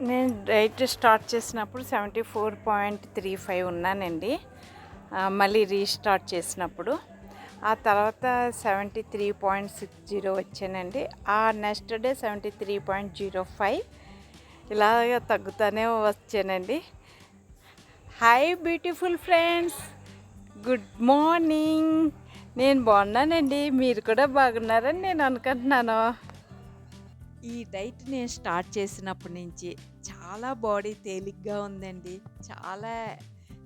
నేను diet start చేసినప్పుడు seventy four point three five ఉన్నానండి. మళ్ళీ రీస్టార్ట్ చేసినప్పుడు. ఆ తర్వాత seventy three point six zero వచ్చానండి. ఆ next day seventy three point zero five ఇలాగ తగ్గుతూనే వచ్చానండి. Hi beautiful friends good morning నేను బాగున్నానండి. మీరు కూడా బాగున్నారని నేను అనుకుంటున్నాను. ఈ డైట్ నేను స్టార్ట్ చేసినప్పటి నుంచి చాలా బాడీ తేలిగ్గా ఉందండి. చాలా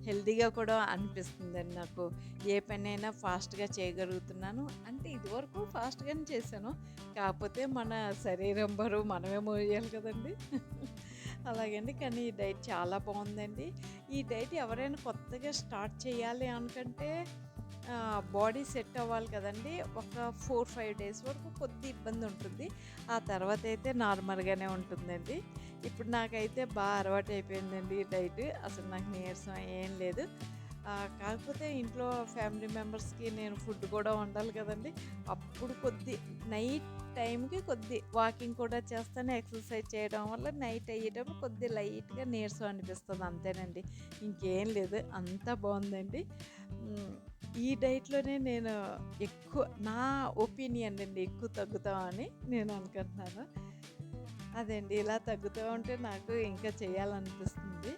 హెల్దీగా కూడా అనిపిస్తుందండి నాకు. ఏ పనైనా ఫాస్ట్గా చేయగలుగుతున్నాను. అంటే ఇదివరకు ఫాస్ట్గానే చేశాను. కాకపోతే మన శరీరం బరువు మనమే మోయాలి కదండి. అలాగండి. కానీ ఈ డైట్ చాలా బాగుందండి. ఈ డైట్ ఎవరైనా కొత్తగా స్టార్ట్ చేయాలి అనుకంటే బాడీ సెట్ అవ్వాలి కదండి. ఒక ఫోర్ ఫైవ్ డేస్ వరకు కొద్ది ఇబ్బంది ఉంటుంది. ఆ తర్వాత అయితే నార్మల్గానే ఉంటుందండి. ఇప్పుడు నాకైతే బాగా అలవాటు అయిపోయిందండి డైట్. అసలు నాకు నీరసం ఏం లేదు. కాకపోతే ఇంట్లో ఫ్యామిలీ మెంబర్స్కి నేను ఫుడ్ కూడా వండాలి కదండి. అప్పుడు కొద్ది నైట్ టైంకి కొద్ది వాకింగ్ కూడా చేస్తాను. ఎక్సర్సైజ్ చేయడం వల్ల నైట్ అయ్యేటప్పుడు కొద్ది లైట్గా నీరసం అనిపిస్తుంది. అంతేనండి. ఇంకేం లేదు. అంతా బాగుందండి. ఈ డైట్లోనే నేను ఎక్కువ నా ఒపీనియన్ అండి ఎక్కువ తగ్గుతామని నేను అనుకుంటున్నాను. అదండి. ఇలా తగ్గుతూ ఉంటే నాకు ఇంకా చేయాలనిపిస్తుంది.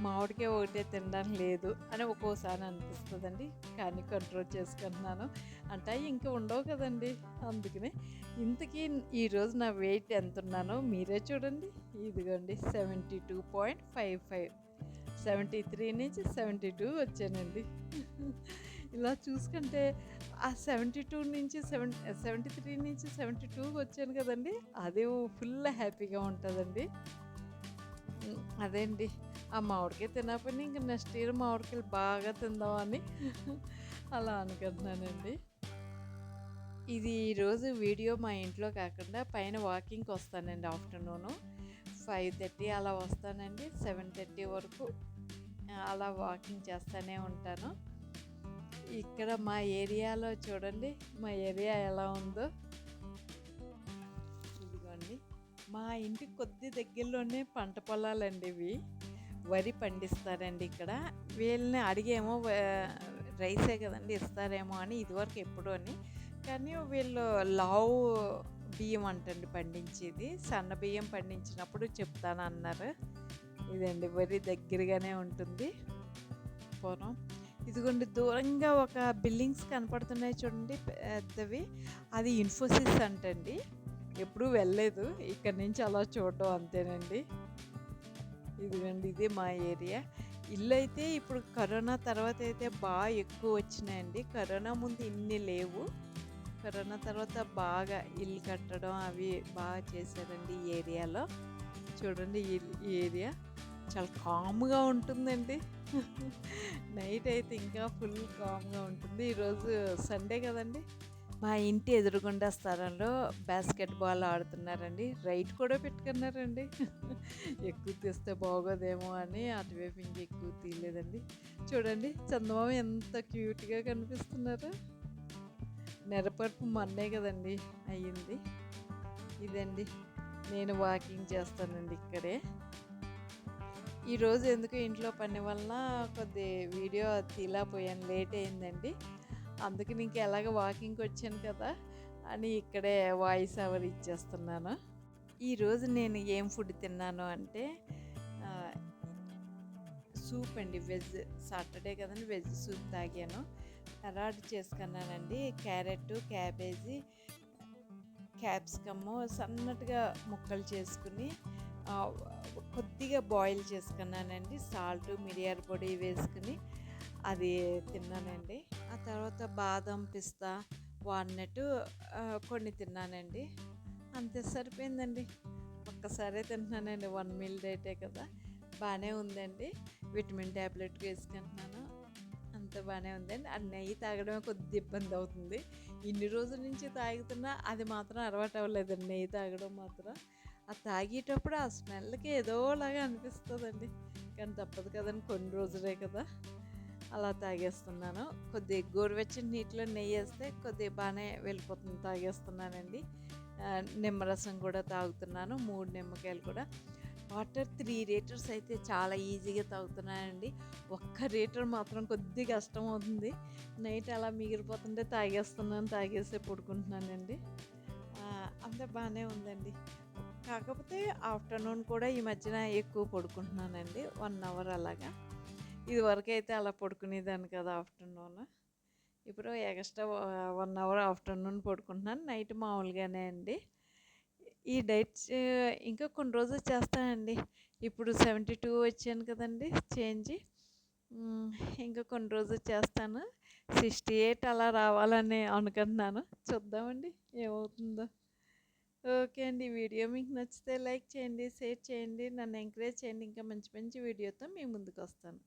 మామిడికే ఒకటే తినడానికి లేదు అని ఒక్కోసారి అనిపిస్తుందండి. కానీ కంట్రోల్ చేసుకుంటున్నాను. అంటే ఇంకా ఉండవు కదండి. అందుకనే ఇంతకీ ఈరోజు నా వెయిట్ ఎంత ఉన్నానో మీరే చూడండి. ఇదిగోండి seventy two point five five. Seventy three నుంచి సెవెంటీ టూ వచ్చానండి. ఇలా చూసుకుంటే ఆ సెవెంటీ టూ నుంచి సెవెన్ సెవెంటీ త్రీ నుంచి సెవెంటీ టూ వచ్చాను కదండి. అదే ఫుల్ హ్యాపీగా ఉంటుందండి. అదే అండి. ఆ మామిడికాయ తినకపోయినా ఇంకా నెక్స్ట్ ఇయర్ మామిడికాయలు బాగా తిందామని అలా అనుకుంటున్నానండి. ఇది ఈరోజు వీడియో మా ఇంట్లో కాకుండా పైన వాకింగ్కి వస్తానండి ఆఫ్టర్నూను. ఫైవ్ థర్టీ అలా వస్తానండి. సెవెన్ థర్టీ వరకు అలా వాకింగ్ చేస్తూనే ఉంటాను. ఇక్కడ మా ఏరియాలో చూడండి మా ఏరియా ఎలా ఉందో. ఇదిగోండి. మా ఇంటి కొద్ది దగ్గరలోనే పంట పొలాలండి ఇవి. వరి పండిస్తారండి ఇక్కడ. వీళ్ళని అడిగేమో రైసే కదండి ఇస్తారేమో అని ఇదివరకు ఎప్పుడు అని. కానీ వీళ్ళు లావు బియ్యం అంటండి పండించేది. సన్న బియ్యం పండించినప్పుడు చెప్తాను అన్నారు ఇదండి వరి దగ్గరగానే ఉంటుంది. పొలం ఇదిగోండి దూరంగా ఒక బిల్డింగ్స్ కనపడుతున్నాయి చూడండి పెద్దవి. అది ఇన్ఫోసిస్ అంటండి. ఎప్పుడూ వెళ్ళలేదు. ఇక్కడ నుంచి అలా చూడడం అంతేనండి. ఇదిగోండి ఇది మా ఏరియా. ఇల్లు అయితే ఇప్పుడు కరోనా తర్వాత అయితే బాగా ఎక్కువ వచ్చినాయండి కరోనా ముందు ఇన్ని లేవు. కరోనా తర్వాత బాగా ఇల్లు కట్టడం అవి బాగా చేశారండి ఈ ఏరియాలో. చూడండి ఈ ఏరియా. చాలా కామ్గా ఉంటుందండి. నైట్ అయితే ఇంకా ఫుల్ కామ్గా ఉంటుంది. ఈరోజు సండే కదండి. మా ఇంటి ఎదురుగుండా స్థలంలో బాస్కెట్ బాల్ ఆడుతున్నారండి. రైట్ కూడా పెట్టుకున్నారండి. ఎక్కువ తీస్తే బాగోదేమో అని అటువైపు ఇంక ఎక్కువ తీయలేదండి. చూడండి చందమామ ఎంత క్యూట్గా కనిపిస్తున్నారు. నెరపరుపు మొన్నే కదండి అయ్యింది. ఇదండి నేను వాకింగ్ చేస్తానండి ఇక్కడే. ఈరోజు ఎందుకు ఇంట్లో పని వలన కొద్ది వీడియో తీలాపోయాను లేట్ అయిందండి. అందుకని నీకు ఎలాగ వాకింగ్కి వచ్చాను కదా అని ఇక్కడే వాయిస్ ఓవర్ ఇచ్చేస్తున్నాను. ఈరోజు నేను ఏం ఫుడ్ తిన్నాను అంటే సూప్ అండి. వెజ్ సాటర్డే కదండి వెజ్ సూప్ తాగాను. సలాడ్ చేసుకున్నానండి. క్యారెట్ క్యాబేజీ క్యాప్సికమ్ సన్నట్టుగా ముక్కలు చేసుకుని కొద్దిగా బాయిల్ చేసుకున్నానండి. సాల్ట్ మిరియాల పొడి వేసుకుని అది తిన్నానండి. తర్వాత బాదం పిస్తా వాడినట్టు కొన్ని తిన్నానండి. అంతే సరిపోయిందండి. ఒక్కసారే తింటున్నానండి. వన్ మీల్ డేటే కదా. బాగానే ఉందండి. విటమిన్ ట్యాబ్లెట్ వేసుకుంటున్నాను. అంత బాగానే ఉందండి. ఆ నెయ్యి తాగడమే కొద్ది ఇబ్బంది అవుతుంది. ఇన్ని రోజుల నుంచి తాగుతున్నా అది మాత్రం అలవాటు అవ్వలేదండి. నెయ్యి తాగడం మాత్రం. ఆ తాగేటప్పుడు ఆ స్మెల్కి ఏదోలాగా అనిపిస్తుందండి. కానీ తప్పదు కదండి. కొన్ని రోజులే కదా. అలా తాగేస్తున్నాను. కొద్ది గోరువెచ్చని నీటిలో నెయ్యి వేస్తే కొద్దిగా బాగానే వెళ్ళిపోతుంది తాగేస్తున్నానండి. నిమ్మరసం కూడా తాగుతున్నాను మూడు నిమ్మకాయలు కూడా. వాటర్ త్రీ లీటర్స్ అయితే చాలా ఈజీగా తాగుతున్నానండి. ఒక్క లీటర్ మాత్రం కొద్దిగా కష్టం అవుతుంది. నైట్ అలా మిగిలిపోతుంటే తాగేస్తున్నాను తాగేసే పడుకుంటున్నానండి. అంతే బాగానే ఉందండి. కాకపోతే ఆఫ్టర్నూన్ కూడా ఈ మధ్యన ఎక్కువ పడుకుంటున్నానండి. వన్ అవర్ అలాగా. ఇది వరకు అయితే అలా పడుకునేదాన్ని కదా ఆఫ్టర్నూన్. ఇప్పుడు ఎక్స్ట్రా వన్ అవర్ ఆఫ్టర్నూన్ పడుకుంటున్నాను. నైట్ మామూలుగానే అండి. ఈ డైట్ ఇంకా కొన్ని రోజులు చేస్తానండి. ఇప్పుడు సెవెంటీ టూ వచ్చాను కదండి చేంజ్. ఇంకా కొన్ని రోజులు చేస్తాను. సిక్స్టీ ఎయిట్ అలా రావాలని అనుకుంటున్నాను. చూద్దామండి ఏమవుతుందో. ఓకే అండి. వీడియో మీకు నచ్చితే లైక్ చేయండి షేర్ చేయండి. నన్ను ఎంకరేజ్ చేయండి. ఇంకా మంచి మంచి వీడియోతో మీ ముందుకు వస్తాను.